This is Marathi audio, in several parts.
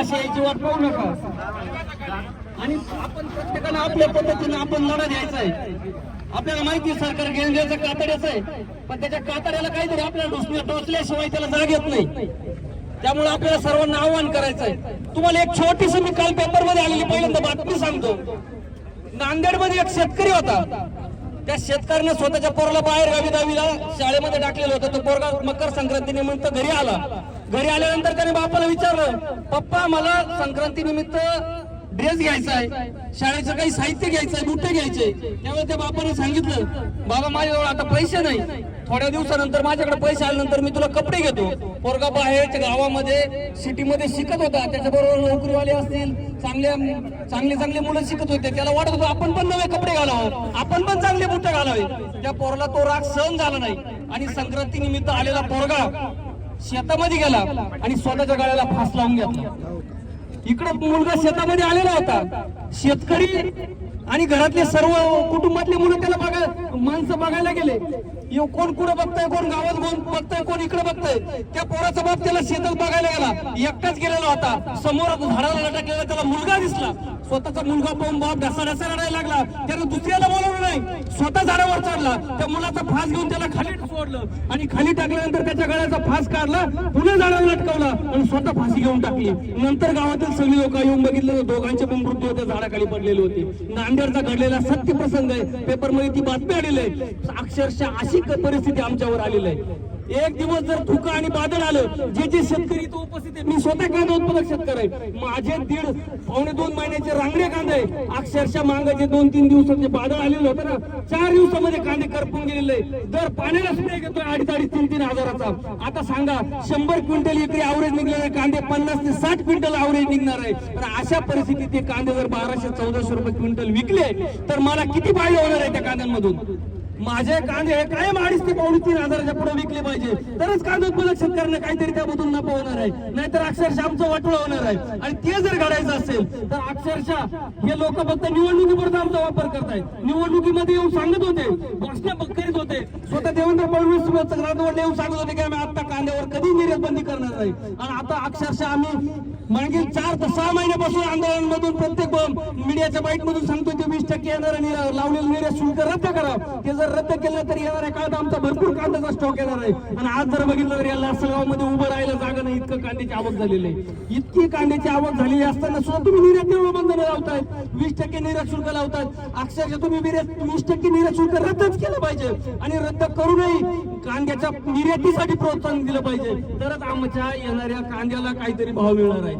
अशी वाट पाहू नका. आणि आपण प्रत्येकानं आपल्या पद्धतीने आपण लढा द्यायचा आहे. आपल्याला माहिती सरकार घेऊन गेंद्याचं कातड्याचं आहे. पण त्याच्या कातड्याला काहीतरी आपल्याला टोचल्याशिवाय त्याला जाग येत नाही. त्यामुळे आपल्याला सर्वांना आव्हान करायचं आहे. तुम्हाला एक छोटीस मी काल पेपरमध्ये आलेली पहिल्यांदा बातमी सांगतो. नांदेडमध्ये एक शेतकरी होता. त्या शेतकऱ्याने स्वतःच्या पोराला बाहेर गावी दहावीला शाळेमध्ये टाकलेलं होतं. तो पोरगा मकर संक्रांती निमित्त घरी आला. घरी आल्यानंतर त्याने बापाला विचारलं पप्पा मला संक्रांती निमित्त ड्रेस घ्यायचा आहे. शाळेचं काही साहित्य घ्यायचं आहे बुट्टे घ्यायचे त्यावेळी त्या बापाने सांगितलं बाबा माझ्याजवळ आता पैसे नाही. थोड्या दिवसानंतर माझ्याकडे पैसे आल्यानंतर मी तुला कपडे घेतो. पोरगा बाहेरच्या गावामध्ये सिटीमध्ये शिकत होता. त्याच्याबरोबर नोकरीवाले असतील चांगल्या चांगले चांगले मुलं शिकत होते. त्याला वाटत होतं आपण पण नवे कपडे घालावं. आपण पण चांगले बुट्टे घालावे. त्या पोराला तो राग सहन झाला नाही. आणि संक्रांती निमित्त आलेला पोरगा शेतामध्ये गेला आणि स्वतःच्या गळ्याला फास लावून घेतला. इकडं मुलगा शेतामध्ये आलेला होता. शेतकरी आणि घरातले सर्व कुटुंबातले मुलं त्याला बघा माणसं बघायला गेले. यो कोण कुठं बघताय कोण गावात कोण बघताय कोण इकडे बघताय. त्या पोराचा बाप त्याला शेतात बघायला गेला. एकटाच गेलेला होता. समोर झाडाला लटकलेला त्याला मुलगा दिसला. स्वतःचा मुलगा पाहून बाप ढसा ढसा रडायला लागला. त्यानं दुसऱ्याला बोलवलं नाही. स्वतः झाडावर चढला. त्या मुलाचा फास घेऊन त्याला खाली सोडलं आणि खाली टाकल्यानंतर त्याच्या गळ्याचा फास काढला पुन्हा झाडावर लटकवला आणि स्वतः फाशी घेऊन टाकली. नंतर गावातील सगळी लोक येऊन बघितलं दोघांचे पण मृत्यू त्या झाडाखाली पडलेले होते. नांदेडचा घडलेला सत्य प्रसंग आहे. पेपरमध्ये ती बातमी आलेली आहे. अक्षरशः अशी परिस्थिती आमच्यावर आलेली आहे. एक दिवस जर धुकं आणि बादल आलं जे जे शेतकरी तो उपस्थित आहे मी स्वतः कांदा उत्पादक शेतकरी आहे. माझे दीड पावणे दोन महिन्याचे रांगडे कांदे आहे अक्षरशः मागाचे दोन तीन दिवसाचे बादल आलेलं होतं ना चार दिवसामध्ये कांदे करपून गेलेले दर पाण्याला स्प्रे घेतोय अडीच अडीच तीन तीन हजाराचा. आता सांगा शंभर क्विंटल एकरी आवरेज निघलेले कांदे पन्नास ते साठ क्विंटल आवरेज निघणार आहे. तर अशा परिस्थितीत ते कांदे जर बाराशे चौदाशे रुपये क्विंटल विकले तर मला किती फायदा होणार आहे त्या कांद्यांमधून? माझे कांदे हे कायम अडीच ते पावणे तीन हजाराच्या पुढे विकले पाहिजे. तरच कांदा उत्पादक शेतकऱ्यांना काहीतरी त्यामधून नफा होणार आहे. नाहीतर अक्षरशः आमचं वाटोळं होणार आहे. आणि ते जर घडायचं असेल तर अक्षरशः हे लोक फक्त निवडणुकीपुरता आमचा वापर करतायत. निवडणुकीमध्ये येऊन सांगत होते घोषणा करीत होते. स्वतः देवेंद्र फडणवीस राजवडले येऊन सांगत होते की आम्ही आता कांद्यावर कधी निर्यात बंदी करणार नाही. आणि आता अक्षरशः आम्ही मागील चार ते सहा महिन्यापासून आंदोलन मधून प्रत्येक मीडियाच्या बाईट मधून सांगतोय ते वीस टक्के येणार निर्या- लावलेलं निर्यात शुल्क रद्द करा. ते जर रद्द केलं तर येणाऱ्या काळात आमचा भरपूर कांद्याचा स्टॉक येणार आहे. आणि आज जर बघितलं तर या लासलगावमध्ये उभं राहायला जागा नाही इतकं कांद्याची आवक झालेली आहे. इतकी कांद्याची आवक झालेली असताना सुद्धा तुम्ही निर्यात निर्मळ बंधन लावतायत. वीस टक्के निर्यात शुल्क लावतात अक्षरशः तुम्ही वीस टक्के निर्यात शुल्क रद्दच केलं पाहिजे आणि रद्द करूनही कांद्याच्या निर्यातीसाठी प्रोत्साहन दिलं पाहिजे. तरच आमच्या येणाऱ्या कांद्याला काहीतरी भाव मिळणार आहे.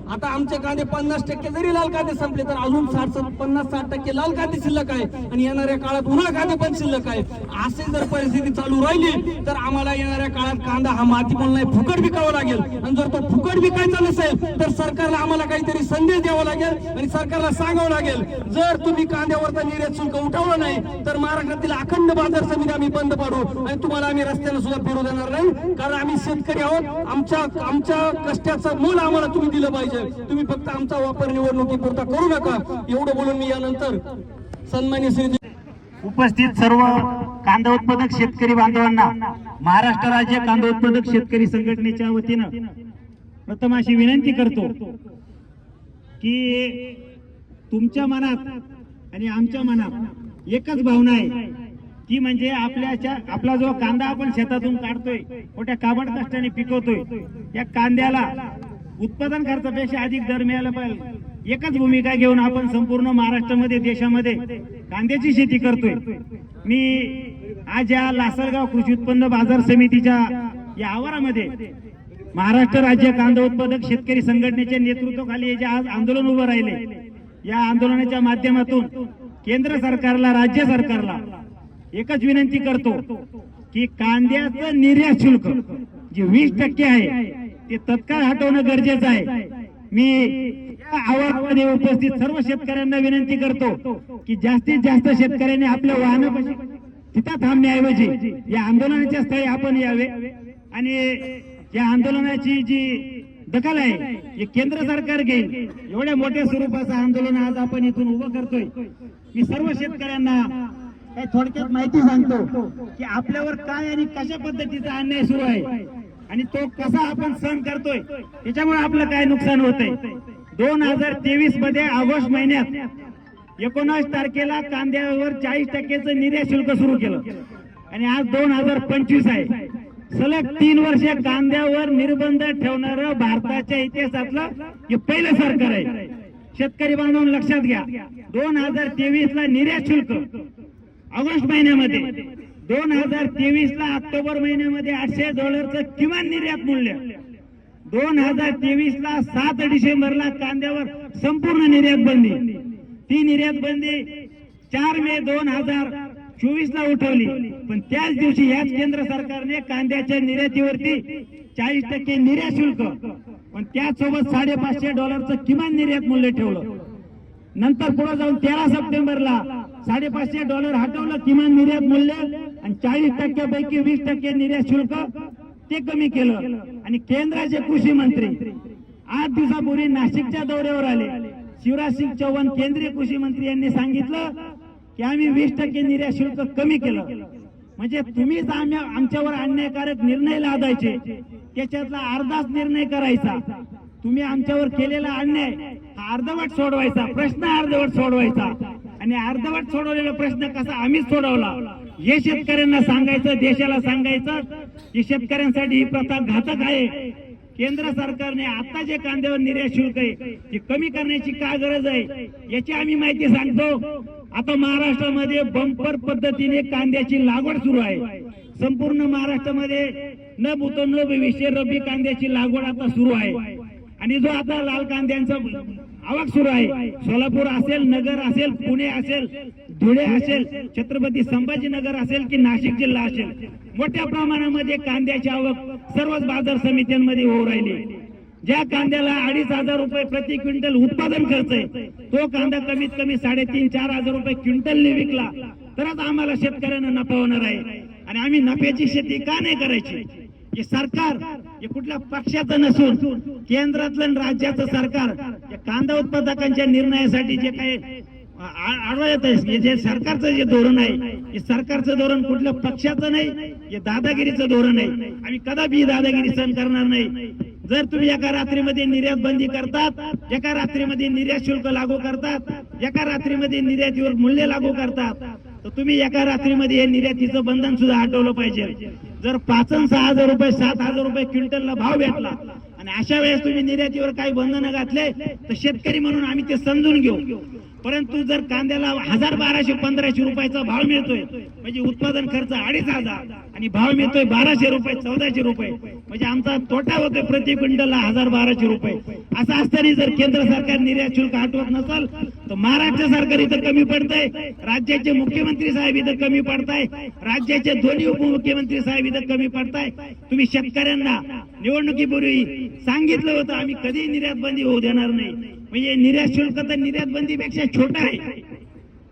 आता आमचे कांदे पन्नास टक्के जरी लाल कांदे संपले तर अजून साठ पन्नास साठ टक्के लाल कांदे शिल्लक आहे. आणि येणाऱ्या काळात उन्हा कांदे पण शिल्लक आहे. असे जर परिस्थिती चालू राहिली तर आम्हाला येणाऱ्या काळात कांदा हा माती पण नाही फुकट विकावा लागेल. आणि जर तो फुकट विकायचा नसेल तर सरकारला आम्हाला काहीतरी संदेश द्यावा लागेल आणि सरकारला सांगावं लागेल जर तुम्ही कांद्यावरचा निर्यात शुल्क उठवलं नाही तर महाराष्ट्रातील अखंड बाजार समिती आम्ही बंद पाडू. आणि तुम्हाला आम्ही रस्त्याला सुद्धा फिरू देणार नाही कारण आम्ही शेतकरी आहोत. आमच्या आमच्या कष्टाचं मूल आम्हाला तुम्ही दिलं पाहिजे. तुम्ही फक्त आमचा वापर निवडणुकीपुरता करू नका. एवढं बोलून मी यानंतर सन्मान्य श्री उपस्थित सर्व कांदा उत्पादक शेतकरी बांधवांना महाराष्ट्र राज्य कांदा उत्पादक शेतकरी संघटनेच्या वतीनं प्रथम अशी विनंती करतो की तुमच्या मनात आणि आमच्या मनात एकच भावना आहे. ती म्हणजे आपल्याच्या आपला जो कांदा आपण शेतातून काढतोय मोठ्या काबड कष्टाने पिकवतोय या कांद्याला उत्पादन खर्चापेक्षा अधिक दर मिळाला पाहिजे. एकच भूमिका घेऊन आपण संपूर्ण महाराष्ट्रामध्ये देशामध्ये कांद्याची शेती करतोय. मी आज या लासलगाव कृषी उत्पन्न बाजार समितीच्या या आवारामध्ये महाराष्ट्र राज्य कांदा उत्पादक शेतकरी संघटनेच्या नेतृत्वाखाली हे जे आज आंदोलन उभं राहिले या आंदोलनाच्या माध्यमातून केंद्र सरकारला राज्य सरकारला एकच विनंती करतो की कांद्याचं निर्यात शुल्क जे वीस टक्के आहे ते तत्काळ हटवणं गरजेचं आहे. मी आवाजमध्ये उपस्थित सर्व शेतकऱ्यांना विनंती करतो की जास्तीत जास्त शेतकऱ्यांनी आपल्या वाहनापाशी तिथं थांबण्याऐवजी या आंदोलनाच्या स्थळी आपण यावे. आणि या आंदोलनाची जी दखल आहे हे केंद्र सरकार घेईल. एवढ्या मोठ्या स्वरूपाचं आंदोलन आज आपण इथून उभं करतोय. मी सर्व शेतकऱ्यांना थोडक्यात माहिती सांगतो की आपल्यावर काय आणि कशा पद्धतीचा अन्याय सुरू आहे. आणि तो कसा आपण सहन करतोय त्याच्यामुळे आपलं काय नुकसान होतंय? दोन हजार तेवीसमध्ये ऑगस्ट महिन्यात एकोणास तारखेला कांद्यावर चाळीस टक्क्याचं निर्यात शुल्क सुरू केलं. आणि आज दोन हजार पंचवीस आहे. सलग तीन वर्ष कांद्यावर निर्बंध ठेवणारं भारताच्या इतिहासातलं हे पहिलं सरकार आहे. शेतकरी बांधवून लक्षात घ्या. दोन हजार तेवीस ला निर्यात शुल्क ऑगस्ट महिन्यामध्ये. दोन हजार तेवीस ला ऑक्टोबर महिन्यामध्ये आठशे डॉलरचं किमान निर्यात मूल्य. दोन हजार तेवीस ला सात डिसेंबरला कांद्यावर संपूर्ण निर्यात बंदी. ती निर्यात बंदी चार मे दोन हजार चोवीस ला उठवली. पण त्याच दिवशी याच केंद्र सरकारने कांद्याच्या निर्यातीवरती चाळीस टक्के निर्यात शुल्क पण त्याचसोबत साडेपाचशे डॉलरचं किमान निर्यात मूल्य ठेवलं. नंतर पुढे जाऊन तेरा सप्टेंबरला साडेपाचशे डॉलर हटवलं किमान निर्यात मूल्य. आणि चाळीस टक्क्यापैकी वीस टक्के निर्यात शुल्क ते कमी केलं. आणि केंद्राचे कृषी मंत्री आठ दिवसापूर्वी नाशिकच्या दौऱ्यावर आले. शिवराज सिंग चौहान केंद्रीय कृषी मंत्री यांनी सांगितलं की आम्ही वीस टक्के निर्यात शुल्क कमी केलं. म्हणजे तुम्हीच आम्ही आमच्यावर अन्यायकारक निर्णय लादायचे. त्याच्यातला अर्धाच निर्णय करायचा. तुम्ही आमच्यावर केलेला अन्याय हा अर्धवट सोडवायचा. प्रश्न अर्धवट सोडवायचा. आणि अर्धवट सोडवलेला प्रश्न कसा आम्हीच सोडवला. हे शेतकऱ्यांना सांगायचं देशाला सांगायचं की शेतकऱ्यांसाठी ही प्रथा घातक आहे. केंद्र सरकारने आता जे कांद्यावर निर्यात शुल्क आहे ते कमी करण्याची का गरज आहे याची आम्ही माहिती सांगतो. आता महाराष्ट्रामध्ये बंपर पद्धतीने कांद्याची लागवड सुरू आहे. संपूर्ण महाराष्ट्रामध्ये न भूत न भविष्य रब्बी कांद्याची लागवड आता सुरू आहे. आणि जो आता लाल कांद्यांचा आवक सुरू आहे सोलापूर असेल नगर असेल पुणे असेल धुळे असेल छत्रपती संभाजीनगर असेल की नाशिक जिल्हा असेल मोठ्या प्रमाणामध्ये कांद्याची आवक सर्वच बाजार समित्यांमध्ये होऊ राहिली. ज्या कांद्याला अडीच हजार रुपये प्रति क्विंटल उत्पादन खर्च आहे तो कांदा कमीत कमी साडेतीन चार हजार रुपये क्विंटलने विकला. तरच आम्हाला शेतकऱ्यांना नफा होणार आहे. आणि आम्ही नफ्याची शेती का नाही करायची? हे सरकार हे कुठल्या पक्षाचं नसून केंद्रातलं आणि राज्याचं सरकार या कांदा उत्पादकांच्या निर्णयासाठी जे काही आडवा येत आहे. जे सरकारचं जे धोरण आहे हे सरकारचं धोरण कुठल्या पक्षाचं नाही हे दादागिरीचं धोरण आहे. आम्ही कदापि दादागिरी सहन करणार नाही. जर तुम्ही एका रात्रीमध्ये निर्यात बंदी करतात एका रात्रीमध्ये निर्यात शुल्क लागू करतात एका रात्रीमध्ये निर्यातीवर मूल्य लागू करतात तर तुम्ही एका रात्रीमध्ये हे निर्यातीचं बंधन सुद्धा हटवलं पाहिजे. जर पाच सहा हजार रुपये सात हजार रुपये क्विंटलला भाव भेटला आणि अशा वेळेस तुम्ही निर्यातीवर काही बंधनं घातले तर शेतकरी म्हणून आम्ही ते समजून घेऊ. परंतु जर कांद्याला हजार बाराशे पंधराशे रुपयाचा भाव मिळतोय म्हणजे उत्पादन खर्च अडीच हजार आणि भाव मिळतोय बाराशे रुपये चौदाशे रुपये म्हणजे आमचा तोटा होतोय प्रति क्विंटलला हजार बाराशे रुपये. असं असताना जर केंद्र सरकार निर्यात शुल्क हटवत नसल तर महाराष्ट्र सरकार इथं कमी पडतंय राज्याचे मुख्यमंत्री साहेब इथं कमी पडताय राज्याचे दोन्ही उपमुख्यमंत्री साहेब इथं कमी पडताय. तुम्ही शेतकऱ्यांना निवडणुकीपूर्वी सांगितलं होतं आम्ही कधी निर्यात बंदी होऊ देणार नाही. म्हणजे निर्यात शुल्क तर निर्यात बंदीपेक्षा छोटा आहे.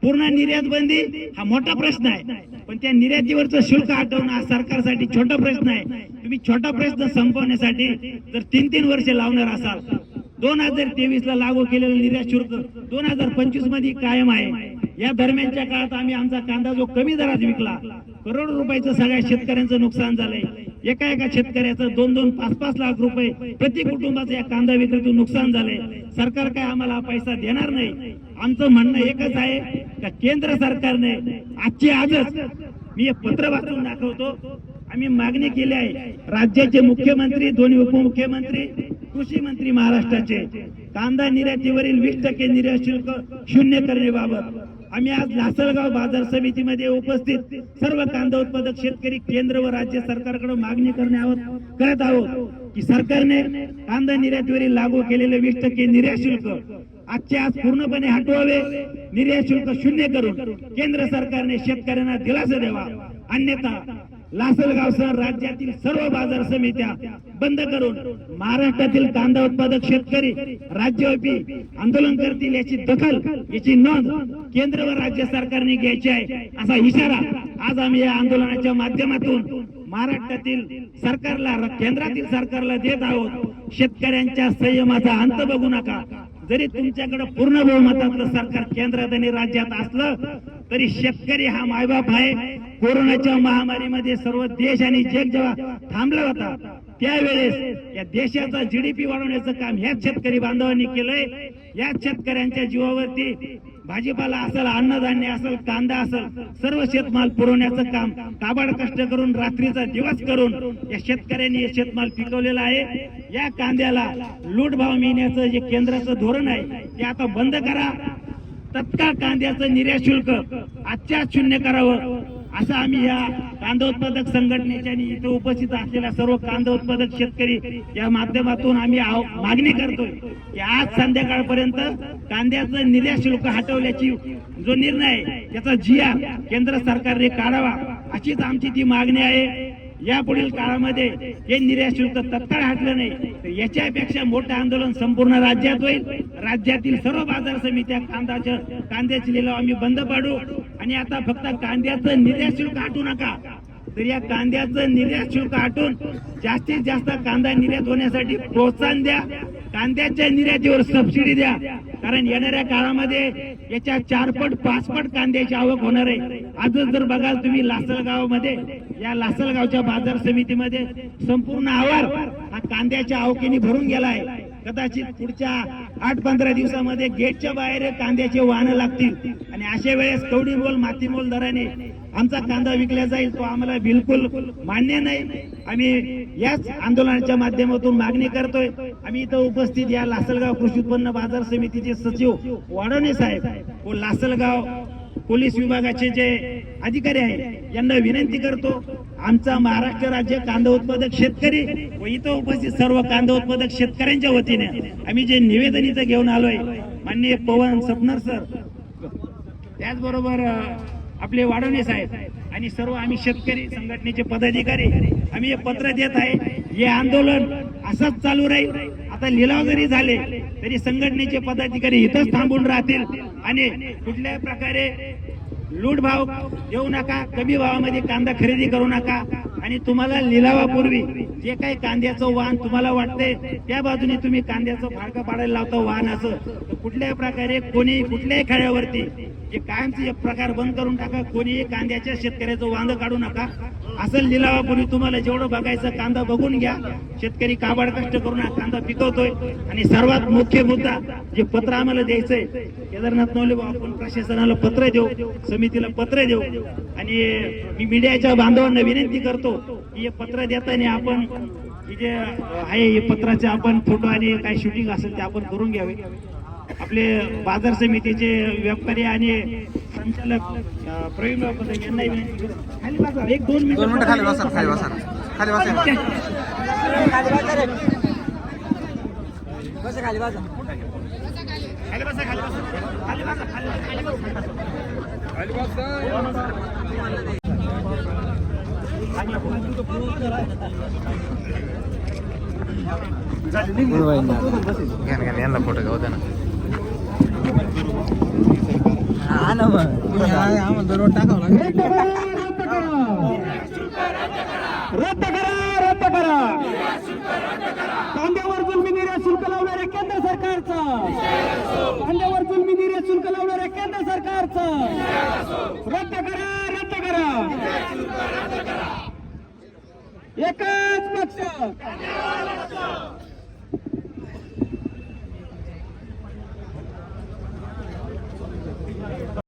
पूर्ण निर्यात बंदी हा मोठा प्रश्न आहे. पण त्या निर्यातीवरचं शुल्क हटवणं हा सरकारसाठी छोटा प्रश्न आहे. तुम्ही छोटा प्रश्न संपवण्यासाठी जर तीन तीन वर्षे लावणार असाल दोन हजार तेवीस ला लागू केलेलं निर्यात शुल्क दोन हजार पंचवीसमध्ये कायम आहे. या दरम्यानच्या काळात आम्ही आमचा कांदा जो कमी दरात विकला करोड रुपयाचं सगळ्या शेतकऱ्यांचं नुकसान झालंय. एका एका शेतकऱ्याचं दोन दोन पाच पाच लाख रुपये प्रति कुटुंबाचं या कांदा विक्रीतून नुकसान झालंय सरकार काय आम्हाला पैसा देणार नाही? आमचं म्हणणं एकच आहे का केंद्र सरकारने आजची आजच मी एक पत्र वाचून दाखवतो. आम्ही मागणी केली आहे. राज्याचे मुख्यमंत्री दोन्ही उपमुख्यमंत्री कृषी मंत्री महाराष्ट्राचे. कांदा निर्यातीवरील वीस टक्के निर्यात शुल्क शून्य करण्याबाबत. आम्ही आज लासलगाव बाजार समितीमध्ये उपस्थित सर्व कांदा उत्पादक शेतकरी केंद्र व राज्य सरकारकडे मागणी करण्यावर करत आहोत की सरकारने कांदा निर्यातीवरील लागू केलेले वीस टक्के निर्यात शुल्क आजचे आज पूर्णपणे हटवावे. निर्यात शुल्क शून्य करून केंद्र सरकारने शेतकऱ्यांना दिलासा द्यावा. अन्यथा लासलगावसह राज्यातील सर्व बाजार समित्या बंद करून महाराष्ट्रातील कांदा उत्पादक शेतकरी राज्यव्यापी आंदोलन करतील याची दखल याची नोंद केंद्र व राज्य सरकारने घ्यायची आहे असा इशारा आज आम्ही या आंदोलनाच्या माध्यमातून महाराष्ट्रातील सरकारला केंद्रातील सरकारला देत आहोत. शेतकऱ्यांच्या संयमाचा अंत बघू नका. जरी तुमच्याकडे पूर्ण बहुमतातलं सरकार केंद्रात आणि राज्यात असलं तरी शेतकरी हा मायबाप आहे. कोरोनाच्या महामारीमध्ये सर्व देश आणि जग जेव्हा थांबला होता त्यावेळेस या देशाचा जीडीपी वाढवण्याचं काम ह्याच शेतकरी बांधवांनी केलंय. याच शेतकऱ्यांच्या जीवावरती भाजीपाला असेल अन्नधान्य असेल कांदा असेल सर्व शेतमाल पुरवण्याचं काम ताबाड कष्ट करून रात्रीचा दिवस करून या शेतकऱ्यांनी हे शेतमाल पिकवलेला आहे. या कांद्याला लूट भाव मिळण्याचं जे केंद्राचं धोरण आहे ते आता बंद करा. तत्काळ कांद्याचं निर्यात शुल्क आजच्या शून्य करावं. असं आम्ही या कांदा उत्पादक संघटनेच्या आणि इथं उपस्थित असलेल्या सर्व कांदा उत्पादक शेतकरी या माध्यमातून आम्ही मागणी करतोय की आज संध्याकाळपर्यंत कांद्याचं निर्यात शुल्क हटवल्याची जो निर्णय आहे त्याचा जिया केंद्र सरकारने काढावा अशीच आमची ती मागणी आहे. या पुढील काळामध्ये हे निर्यात शुल्क तत्काळ हटलं नाही तर याच्यापेक्षा मोठं आंदोलन संपूर्ण राज्यात होईल. राज्यातील सर्व बाजार समित्या कांद्याच्या कांद्याचे लिलाव आम्ही बंद पाडू. आणि आता फक्त कांद्याचं निर्यात शुल्क आटू नका. तर या कांद्याचं निर्यात शुल्क आटून जास्तीत जास्त कांदा निर्यात होण्यासाठी प्रोत्साहन द्या. कांद्याच्या निर्यातीवर सबसिडी द्या. कारण येणाऱ्या काळामध्ये याच्या चारपट पाचपट कांद्याची आवक होणार आहे. आजच जर बघाल तुम्ही लासलगावमध्ये या लासलगावच्या बाजार समितीमध्ये संपूर्ण आवार हा कांद्याच्या आवकीने भरून गेला आहे कदाचित पुढच्या आठ पंधरा दिवसामध्ये गेटच्या बाहेर कांद्याचे वाहनं लागतील. आणि अशा वेळेस कवडी मोल मातीमोल दराने आमचा कांदा विकला जाईल तो आम्हाला बिलकुल मान्य नाही. आम्ही याच आंदोलनाच्या माध्यमातून मागणी करतोय. आम्ही इथं उपस्थित या लासलगाव कृषी उत्पन्न बाजार समितीचे सचिव वाढवणे साहेब. व लासलगाव पोलीस विभागाचे जे अधिकारी आहेत यांना विनंती करतो आमचा महाराष्ट्र राज्य कांदा उत्पादक शेतकरी व इथं उपस्थित सर्व कांदा उत्पादक शेतकऱ्यांच्या वतीने आम्ही जे निवेदन इथं घेऊन आलोय माननीय पवन सपनर सर त्याचबरोबर आपले वाढवणे साहेब आणि सर्व आम्ही शेतकरी संघटनेचे पदाधिकारी आम्ही हे पत्र देत आहे हे आंदोलन असंच चालू राहील. आता लिलाव जरी झाले तरी संघटनेचे पदाधिकारी इथंच थांबून राहतील. आणि कुठल्याही प्रकारे लूट भाव देऊ नका कमी भावामध्ये कांदा खरेदी करू नका. आणि तुम्हाला लिलावापूर्वी जे काही कांद्याचं वाहन तुम्हाला वाटतंय त्या बाजूने तुम्ही कांद्याचं फाळका पाडायला लावता वाहनाचं तर कुठल्याही प्रकारे कोणी कुठल्याही खेड्यावरती जे कायमचे प्रकार बंद करून टाका कोणीही कांद्याच्या शेतकऱ्याचं वांद काढू नका. असं लिलावापूर्वी तुम्हाला जेवढं बघायचं कांदा बघून घ्या. शेतकरी काबाड कष्ट करून हा कांदा पिकवतोय. आणि सर्वात मुख्य मुद्दा जे पत्र आम्हाला द्यायचंय केदारनाथ नवले आपण प्रशासनाला पत्र देऊ समितीला पत्र देऊ. आणि मी मीडियाच्या बांधवांना विनंती करतो की हे पत्र देताना आपण जे आहे हे पत्राचे आपण फोटो आणि काय शूटिंग असेल ते आपण करून घ्यावे. आपले बाजार समितीचे व्यापारी आणि संचालक प्रवीण खाली एक दोन मिनिट दोन मिनिट खाली बसा खाली बसा. खाली बसा. खाली बसा खाली यांना फोटो गाव द्या ना. घ्या ना, यांना फोटो घेऊ द्या ना रद्द करा रद्द करा. कांद्यावर जुलमी निर्यात शुल्क लावणाऱ्या केंद्र सरकारचा. कांद्यावर जुलमी निर्यात शुल्क लावणाऱ्या केंद्र सरकारचा. रद्द करा रद्द करा. एकच पक्ष.